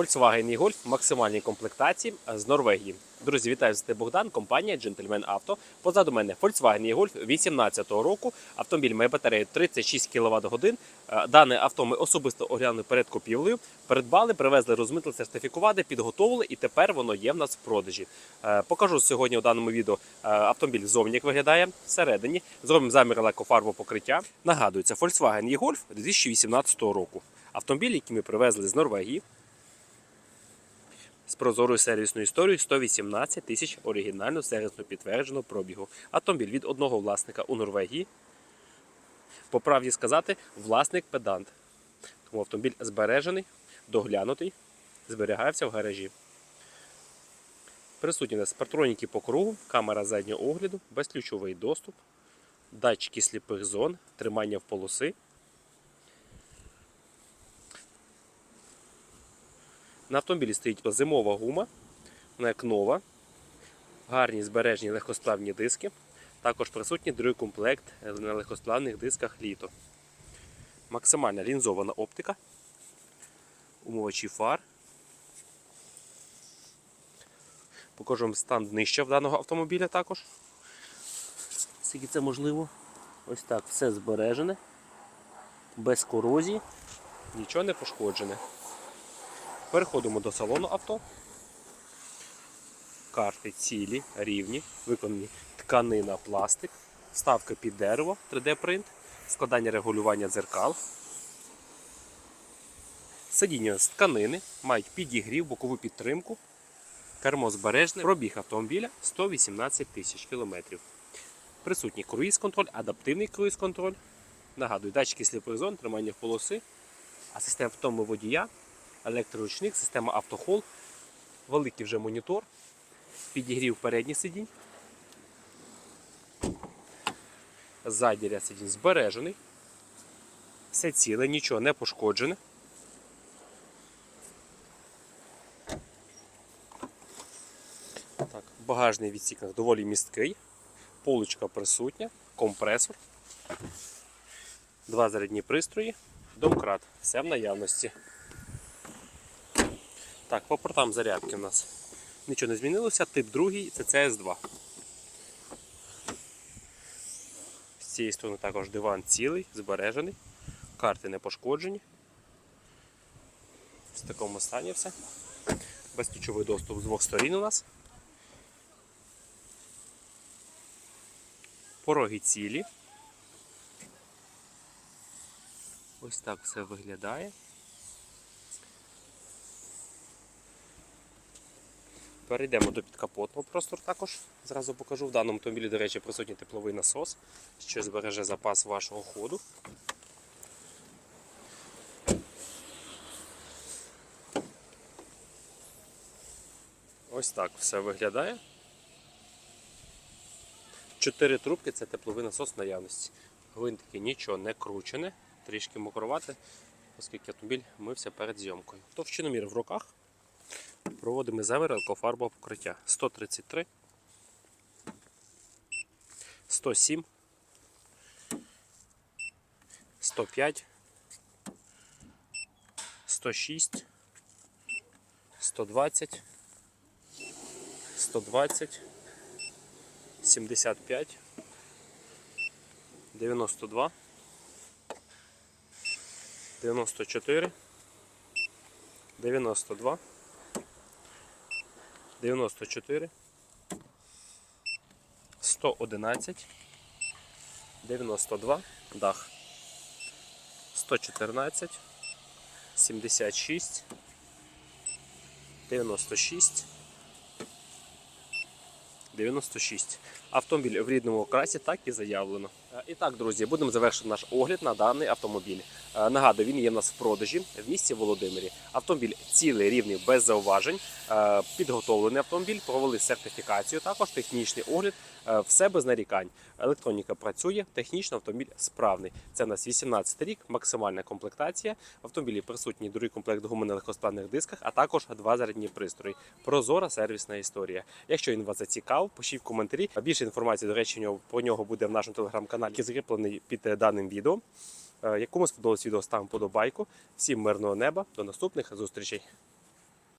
Volkswagen e-Golf в максимальній комплектації з Норвегії. Друзі, вітаю з Богдан, компанія Gentleman Auto. Позаду мене Volkswagen e-Golf 18 року. Автомобіль має батарею 36 кВт годин. Е, Дане авто ми особисто оглянули перед купівлею. Придбали, привезли, розмитли, сертифікували, підготовили, і тепер воно є в нас в продажі. Е, Покажу сьогодні у даному відео е, автомобіль зовні, як виглядає всередині. Зробимо замір лакофарбу покриття. Нагадую, це Volkswagen e-Golf 2018 року. Автомобіль, який ми привезли з Норвегії з прозорою сервісною історією 118 тисяч оригінально сервісно підтвердженого пробігу. Автомобіль від одного власника у Норвегії. По правді сказати, власник педант. Тому автомобіль збережений, доглянутий, зберігається в гаражі. Присутні у нас по кругу, камера заднього огляду, безключовий доступ, датчики сліпих зон, тримання в полоси. На автомобілі стоїть зимова гума, вона як нова, гарні збережені легкосплавні диски. Також присутній другий комплект на легкосплавних дисках літо. Максимальна лінзована оптика, умовачі фар. Покажу вам стан днища в даного автомобіля також. Скільки це можливо. Ось так все збережене, без корозії, нічого не пошкоджене. Переходимо до салону авто. Карти цілі, рівні, виконані тканина, пластик, вставка під дерево, 3D принт, складання регулювання дзеркал. Сидіння з тканини, мають підігрів, бокову підтримку, кермо збережне, пробіг автомобіля 118 тисяч кілометрів. Присутній круїз-контроль, адаптивний круїз-контроль. Нагадую, датчики сліпих зон, тримання в полоси, асистент втому водія, електроручник, система автохол, великий вже монітор, підігрів передніх сидінь. Задній ряд сидінь збережений. Все ціле, нічого не пошкоджене. Так, багажний відсік доволі місткий, полочка присутня, компресор, два зарядні пристрої, домкрат. Все в наявності. Так, по портам зарядки у нас нічого не змінилося. Тип другий це CS2. З цієї сторони також диван цілий, збережений, карти не пошкоджені. В такому стані все. Безключовий доступ з двох сторін у нас. Пороги цілі. Ось так все виглядає. Перейдемо до підкапотного простору також. Зразу покажу. В даному автомобілі, до речі, присутній тепловий насос, що збереже запас вашого ходу. Ось так все виглядає. Чотири трубки це тепловий насос наявності. Гвинтики нічого не кручене, трішки мокрувати, оскільки автомобіль мився перед зйомкою. Товщиномір в руках. Проводимо замір алкофарбового покриття. 133, 107, 105, 106, 120, 120, 75, 92, 94, 92. 94, 111, 92, дах, 114, 76, 96, 96. Автомобіль в рідному окрасі так і заявлено. Е, І так, друзі, будемо завершити наш огляд на даний автомобіль. Е, Нагадую, він є в нас в продажі в місті Володимирі. Автомобіль цілий, рівний, без зауважень. Е, Підготовлений автомобіль, провели сертифікацію, також технічний огляд, все без нарікань. Електроніка працює, технічно автомобіль справний. Це у нас 18 рік, максимальна комплектація. В автомобілі присутній другий комплект гуми на легкосплавних дисках, а також два зарядні пристрої. Прозора сервісна історія. Якщо він вас зацікавив, пишіть в коментарі. Більше інформації, до речі, про нього буде в нашому телеграм-каналі, який закріплений під е, даним відео. Е, Якому сподобалось відео, ставимо подобайку. Всім мирного неба. До наступних зустрічей.